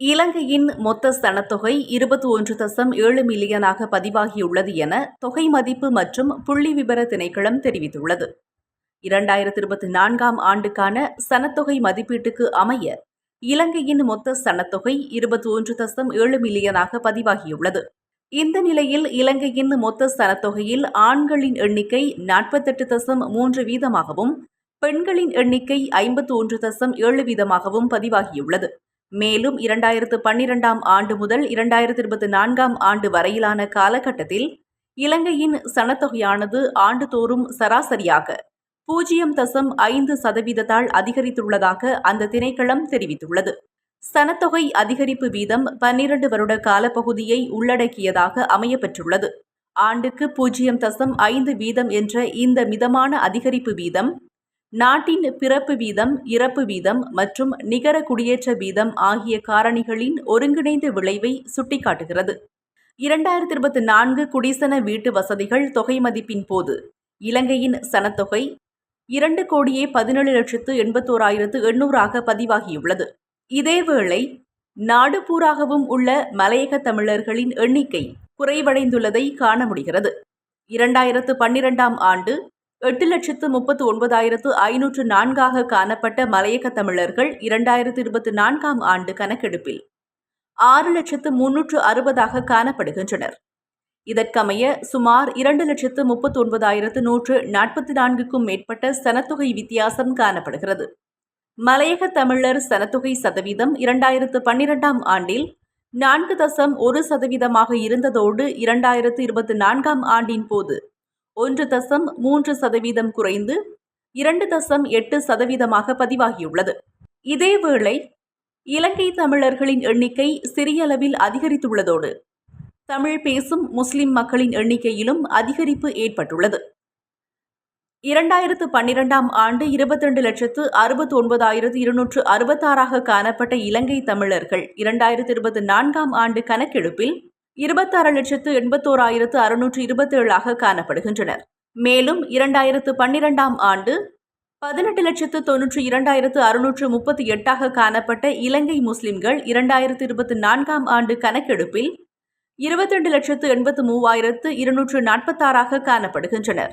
இலங்கையின் மொத்த சனத்தொகை இருபத்தி ஒன்று தசம் ஏழு மில்லியனாக பதிவாகியுள்ளது என தொகை மதிப்பு மற்றும் புள்ளி விபர திணைக்களம் தெரிவித்துள்ளது. இரண்டாயிரத்தி இருபத்தி நான்காம் ஆண்டுக்கான சனத்தொகை மதிப்பீட்டுக்கு அமைய இலங்கையின் மொத்த சனத்தொகை இருபத்தி ஒன்று தசம் ஏழு மில்லியனாக பதிவாகியுள்ளது. இந்த நிலையில் இலங்கையின் மொத்த சனத்தொகையில் ஆண்களின் எண்ணிக்கை நாற்பத்தெட்டு தசம் மூன்று வீதமாகவும் பெண்களின் எண்ணிக்கை ஐம்பத்து ஒன்று தசம் ஏழு வீதமாகவும் பதிவாகியுள்ளது. மேலும் இரண்டாயிரத்து பன்னிரெண்டாம் ஆண்டு முதல் இரண்டாயிரத்து இருபத்தி நான்காம் ஆண்டு வரையிலான காலகட்டத்தில் இலங்கையின் சனத்தொகையானது ஆண்டுதோறும் சராசரியாக பூஜ்ஜியம் தசம் ஐந்து சதவீதத்தால் அதிகரித்துள்ளதாக அந்த திணைக்களம் தெரிவித்துள்ளது. சனத்தொகை அதிகரிப்பு வீதம் பன்னிரண்டு வருட காலப்பகுதியை உள்ளடக்கியதாக அமையப்பெற்றுள்ளது. ஆண்டுக்கு பூஜ்ஜியம் தசம் ஐந்து வீதம் என்ற இந்த மிதமான அதிகரிப்பு வீதம் நாட்டின் பிறப்பு வீதம் இறப்பு வீதம் மற்றும் நிகர குடியேற்ற வீதம் ஆகிய காரணிகளின் ஒருங்கிணைந்த விளைவை சுட்டிக்காட்டுகிறது. இரண்டாயிரத்தி இருபத்தி நான்கு குடிசன வீட்டு வசதிகள் தொகை மதிப்பின் போது இலங்கையின் சனத்தொகை இரண்டு கோடியே பதினேழு லட்சத்து எண்பத்தோராயிரத்து எண்ணூறாக பதிவாகியுள்ளது. இதேவேளை நாடு பூராகவும் உள்ள மலையக தமிழர்களின் எண்ணிக்கை குறைவடைந்துள்ளதை காண முடிகிறது. இரண்டாயிரத்து பன்னிரெண்டாம் ஆண்டு எட்டு லட்சத்து முப்பத்து ஒன்பதாயிரத்து ஐநூற்று நான்காக காணப்பட்ட மலையக தமிழர்கள் இரண்டாயிரத்து இருபத்தி நான்காம் ஆண்டு கணக்கெடுப்பில் ஆறு லட்சத்து முன்னூற்று அறுபதாக காணப்படுகின்றனர். இதற்கமைய சுமார் இரண்டு லட்சத்து முப்பத்தி ஒன்பதாயிரத்து நூற்று நாற்பத்தி நான்குக்கும் மேற்பட்ட சனத்தொகை வித்தியாசம் காணப்படுகிறது. மலையக தமிழர் சனத்தொகை சதவீதம் இரண்டாயிரத்து பன்னிரெண்டாம் ஆண்டில் நான்கு தசம் ஒரு சதவீதமாக இருந்ததோடு இரண்டாயிரத்து இருபத்தி நான்காம் ஆண்டின் போது ஒன்று தசம் மூன்று சதவீதம் குறைந்து இரண்டு தசம் எட்டு சதவீதமாக பதிவாகியுள்ளது. இதேவேளை இலங்கை தமிழர்களின் எண்ணிக்கை சிறிய அளவில் அதிகரித்துள்ளதோடு தமிழ் பேசும் முஸ்லிம் மக்களின் எண்ணிக்கையிலும் அதிகரிப்பு ஏற்பட்டுள்ளது. இரண்டாயிரத்து பன்னிரெண்டாம் ஆண்டு இருபத்திரெண்டு லட்சத்து அறுபத்தி ஒன்பதாயிரத்து இருநூற்று அறுபத்தாறாக காணப்பட்ட இலங்கை தமிழர்கள் இரண்டாயிரத்து இருபத்தி நான்காம் ஆண்டு கணக்கெடுப்பில் இருபத்தாறு லட்சத்து எண்பத்தோராயிரத்து அறுநூற்று இருபத்தேழாக காணப்படுகின்றனர். மேலும் இரண்டாயிரத்து பன்னிரெண்டாம் ஆண்டு பதினெட்டு லட்சத்து தொன்னூற்று இரண்டாயிரத்து அறுநூற்று முப்பத்தி எட்டாக காணப்பட்ட இலங்கை முஸ்லிம்கள் இரண்டாயிரத்து இருபத்தி நான்காம் ஆண்டு கணக்கெடுப்பில் இருபத்தி ரெண்டு லட்சத்து எண்பத்து மூவாயிரத்து இருநூற்று நாற்பத்தாறாக காணப்படுகின்றனர்.